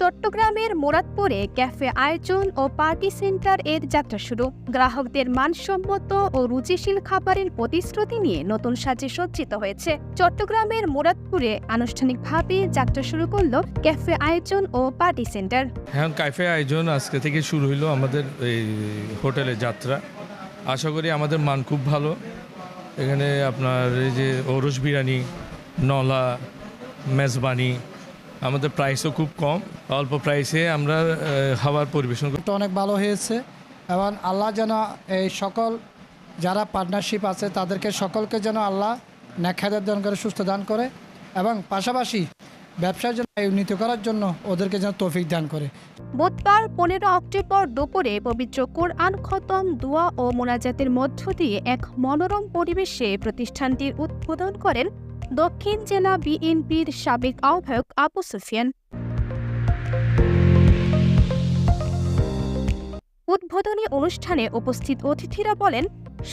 চট্টগ্রামের মোরাদপুরে ক্যাফে আয়োজন ও party centre এর যাত্রা শুরু। গ্রাহকদের মানসম্মত ও রুচিশীল খাবারের প্রতিশ্রুতি নিয়ে নতুন সাজে সজ্জিত হয়েছে। চট্টগ্রামের মোরাদপুরে আনুষ্ঠানিকভাবে যাত্রা শুরু করল ক্যাফে আয়োজন ও পার্টি সেন্টার। হ্যাঁ ক্যাফে আয়োজন আজকে থেকে শুরু হইল আমাদের এই হোটেলের যাত্রা। আশা করি আমাদের মান খুব ভালো। এখানে আপনার এই যে ওরস বিরিয়ানি, নলা, মেজবানি আমাদের প্রাইসও খুব কম। অল্প প্রাইসে আমরা খাবার পরিবেশন করি। অনেক ভালো হয়েছে এবং আল্লাহ যেন এই সকল যারা পার্টনারশিপ আছে তাদেরকে সকলকে যেন আল্লাহ ন্যাখাদের দান করে সুস্থ দান করে এবং পাশাপাশি ব্যবসার জন্য উন্নীত করার জন্য ওদেরকে যেন তৌফিক দান করে। বুধবার পনেরো অক্টোবর দুপুরে পবিত্র কোরআন খতম দোয়া ও মোনাজাতের মধ্য দিয়ে এক মনোরম পরিবেশে প্রতিষ্ঠানটির উদ্বোধন করেন দক্ষিণ জেলা বিএনপির সাবেক আহ্বায়ক আবু সুফিয়ান। উদ্বোধনী অনুষ্ঠানে উপস্থিত অতিথিরা বলেন,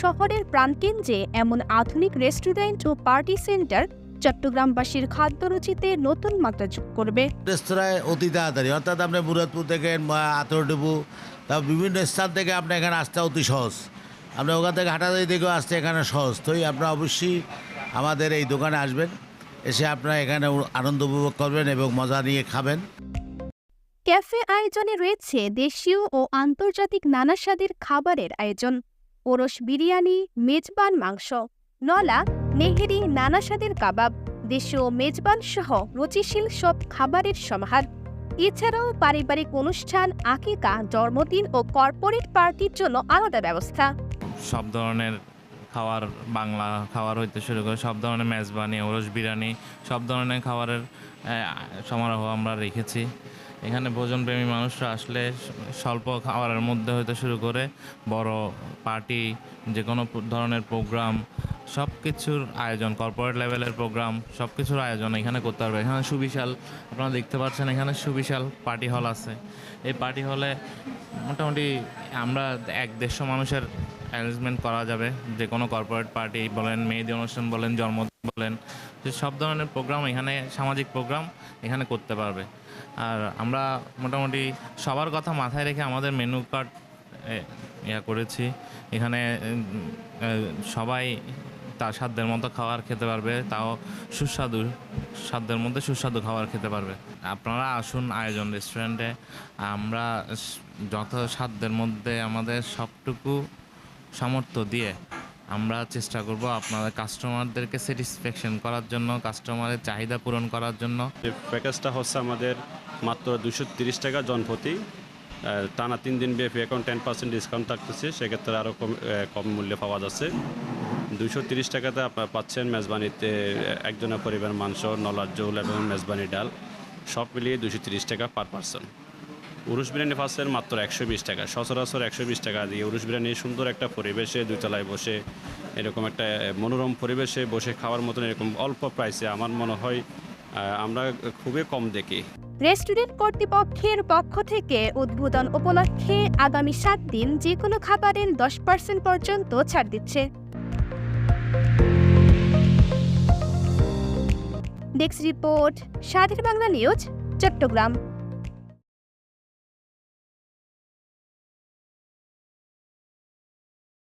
শহরের প্রাণকেন্দ্রে এমন আধুনিক রেস্টুরেন্ট ও পার্টি সেন্টার চট্টগ্রামবাসীর খাদ্যরুচিতে নতুন মাত্রা যোগ করবে। রেস্তোরাঁয় অতি তাড়াতাড়ি, অর্থাৎ আপনি মুরাদপুর থেকে আতরডুবু বিভিন্ন স্থান থেকে আপনি এখানে আসতে অতি সহজ। আপনি ওখান থেকে হাঁটাদারি থেকেও আসতে এখানে সহজ। তোই আপনারা অবশ্যই আমাদের এই দোকানে আসবেন এসে আপনারা এখানে আনন্দ উপভোগ করবেন এবং মজা নিয়ে খাবেন। ক্যাফে আয়োজনে রয়েছে দেশীয় ও আন্তর্জাতিক নানা স্বাদের খাবারের আয়োজন। ওরস বিরিয়ানি মেজবান মাংস নলা নেহেরি নানা স্বাদের কাবাব দেশীয় মেজবান সহ রুচিশীল সব খাবারের সমাহার। এছাড়াও পারিবারিক অনুষ্ঠান আকিকা জন্মদিন ও কর্পোরেট পার্টির জন্য আলাদা ব্যবস্থা। সব ধরনের খাবার বাংলা খাওয়ার হইতে শুরু করে সব ধরনের মেজবানি, ওরস, বিরিয়ানি, সব ধরনের খাবারের সমারোহ আমরা রেখেছি। এখানে ভোজনপ্রেমী মানুষরা আসলে স্বল্প খাবারের মধ্যে হইতে শুরু করে বড় পার্টি যে কোনো ধরনের প্রোগ্রাম সব কিছুর আয়োজন, কর্পোরেট লেভেলের প্রোগ্রাম সব কিছুর আয়োজন এখানে করতে পারবে। এখানে সুবিশাল, আপনারা দেখতে পাচ্ছেন এখানে সুবিশাল পার্টি হল আছে। এই পার্টি হলে মোটামুটি আমরা এক দেড়শো মানুষের অ্যারেঞ্জমেন্ট করা যাবে। যে কোনো কর্পোরেট পার্টি বলেন, মেহেদি অনুষ্ঠান বলেন, জন্মদিন বলেন, যে সব ধরনের প্রোগ্রাম এখানে, সামাজিক প্রোগ্রাম এখানে করতে পারবে। আর আমরা মোটামুটি সবার কথা মাথায় রেখে আমাদের মেনু কার্ড ইয়া করেছি। এখানে সবাই তার সাধ্যের মতো খাবার খেতে পারবে, তাও সুস্বাদু সাধ্যের মধ্যে সুস্বাদু খাবার খেতে পারবে। আপনারা আসুন আয়োজন রেস্টুরেন্টে আমরা যত সাধ্যের মধ্যে আমাদের সবটুকু সামর্থ্য দিয়ে আমরা চেষ্টা করব আপনাদের কাস্টমারদেরকে স্যাটিসফ্যাকশন করার জন্য কাস্টমারের চাহিদা পূরণ করার জন্য। প্যাকেজটা হচ্ছে আমাদের মাত্র দুশো তিরিশ টাকা জনপ্রতি। টানা তিন দিন ব্যাপী এখন টেন পার্সেন্ট ডিসকাউন্ট থাকতেছে, সেক্ষেত্রে আরও কম কম মূল্যে পাওয়া যাচ্ছে। দুশো তিরিশ টাকাতে আপনার পাচ্ছেন মেজবানিতে একজনের পরিবার মাংস, নলার জোল এবং মেজবানি ডাল। সব মিলিয়ে দুশো তিরিশ টাকা পার পার্সন উরুষ বিরিয়ানি পাচ্ছেন মাত্র একশো বিশ টাকা। সচরাচর একশো বিশ টাকা দিয়ে উরুষ বিরিয়ানি সুন্দর একটা পরিবেশে দুইতলায় বসে, এরকম একটা মনোরম পরিবেশে বসে খাওয়ার মতন এরকম অল্প প্রাইসে আমার মনে হয় আমরা খুবই কম দেখি। রেস্টুরেন্ট কর্তৃপক্ষের পক্ষ থেকে উদ্বোধন উপলক্ষে আগামী সাত দিন যে কোনো খাবারের দশ পার্সেন্ট পর্যন্ত ছাড় দিচ্ছে। ডেস্ক রিপোর্ট, স্বাধীন বাংলা নিউজ, চট্টগ্রাম।